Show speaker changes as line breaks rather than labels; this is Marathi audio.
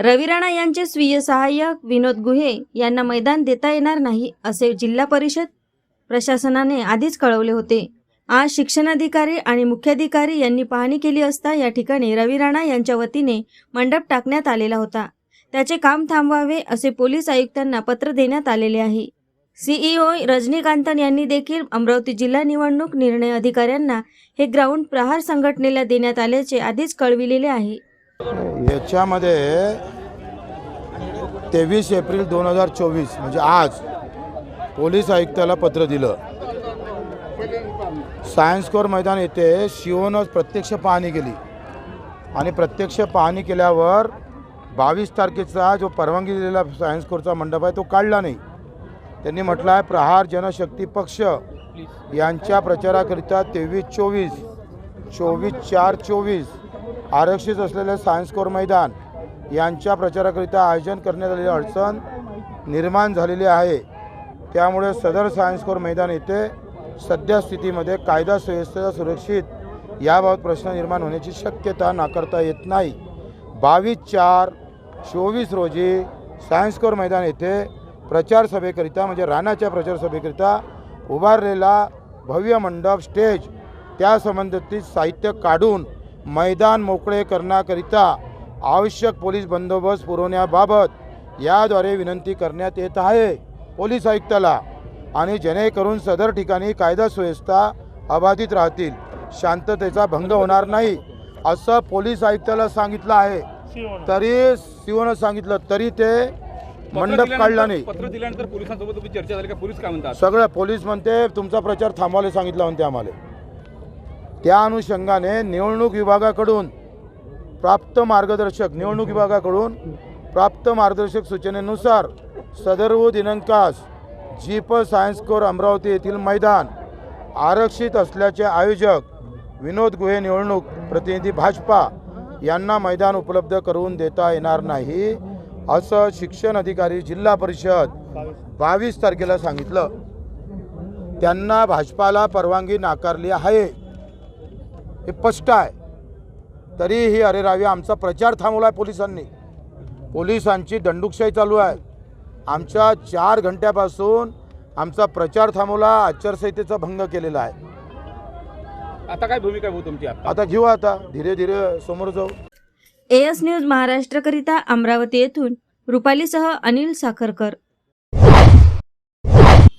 रवी राणा यांचे स्वीय सहाय्यक विनोद गुहे यांना मैदान देता येणार नाही असे जिल्हा परिषद प्रशासनाने आधीच कळवले होते. आज शिक्षणाधिकारी आणि मुख्याधिकारी यांनी पाहणी केली असता या ठिकाणी रवी राणा यांच्या वतीने मंडप टाकण्यात आलेला होता. त्याचे काम थांबवावे असे पोलीस आयुक्तांना पत्र देण्यात आलेले आहे. सीईओ रजनीकांतन यांनी देखील अमरावती जिल्हा निवडणूक निर्णय अधिकाऱ्यांना हे ग्राउंड प्रहार संघटनेला देण्यात आल्याचे आधीच कळविलेले आहे.
याच्यामध्ये तेवीस एप्रिल दोन हजार चोवीस म्हणजे आज पोलीस आयुक्ताला पत्र दिलं. सायन्स कोर मैदान येथे शिवनं प्रत्यक्ष पाहणी केली. आणि प्रत्यक्ष पाहणी केल्यावर बावीस तारखेचा जो परवानगी दिलेला सायन्स कोरचा मंडप आहे तो काढला नाही. त्यांनी म्हटलं आहे प्रहार जनशक्ती पक्ष यांच्या प्रचाराकरिता तेवीस चोवीस चोवीस चार चोवीस आरक्षित असलेले सायन्स कोर मैदान यांच्या प्रचाराकरिता आयोजन करण्यात आलेली अडचण निर्माण झालेली आहे. त्यामुळे सदर सायन्स कोर मैदान येथे सध्या स्थितीमध्ये कायदा सुव्यवस्थेचा सुरक्षित याबाबत प्रश्न निर्माण होण्याची शक्यता नाकारता येत नाही. बावीस चार चोवीस रोजी सायन्स कोर मैदान येथे प्रचार सभेकरिता म्हणजे राणाच्या प्रचार सभेकरिता उभारलेला भव्य मंडप स्टेज त्या संबंधित साहित्य काढून मैदान मोकळे करण्याकरिता आवश्यक पोलीस बंदोबस्त पुरवण्याबाबत याद्वारे विनंती करण्यात येत आहे. पोलीस आयुक्ताला आणि जेणेकरून सदर ठिकाणी कायदा सुव्यवस्था अबाधित राहतील. शांततेचा भंग होणार नाही असं पोलीस आयुक्ताला सांगितलं आहे. तरी शिवनं सांगितलं तरी ते मंडप काढला नाही. सगळं पोलीस म्हणते तुमचा प्रचार थांबवायला सांगितला म्हणते आम्हाला. त्या अनुषंगाने निवडणूक विभागाकडून प्राप्त मार्गदर्शक निवडणूक विभागाकडून प्राप्त मार्गदर्शक सूचनेनुसार सदर्व दिनांकास जीप सायन्स कोर अमरावती येथील मैदान आरक्षित असल्याचे आयोजक विनोद गुहे निवडणूक प्रतिनिधी भाजपा यांना मैदान उपलब्ध करून देता येणार नाही असं शिक्षण अधिकारी जिल्हा परिषद बावीस तारखेला सांगितलं. त्यांना भाजपाला परवानगी नाकारली आहे. हे स्पष्ट आहे. तरीही अरे रावी आमचा प्रचार थांबवला आहे पोलिसांनी. पोलिसांची दंडुकशाही चालू आहे. आमच्या चार घंट्यापासून आमचा प्रचार थांबवला आचारसंहितेचा भंग केलेला आहे.
आता काय भूमिका भाऊ तुमची आता?
आता घेऊ आता. धीरे धीरे समोर जाऊ.
एएस न्यूज महाराष्ट्रकरिता अमरावती येथून रुपालीसह अनिल साखरकर.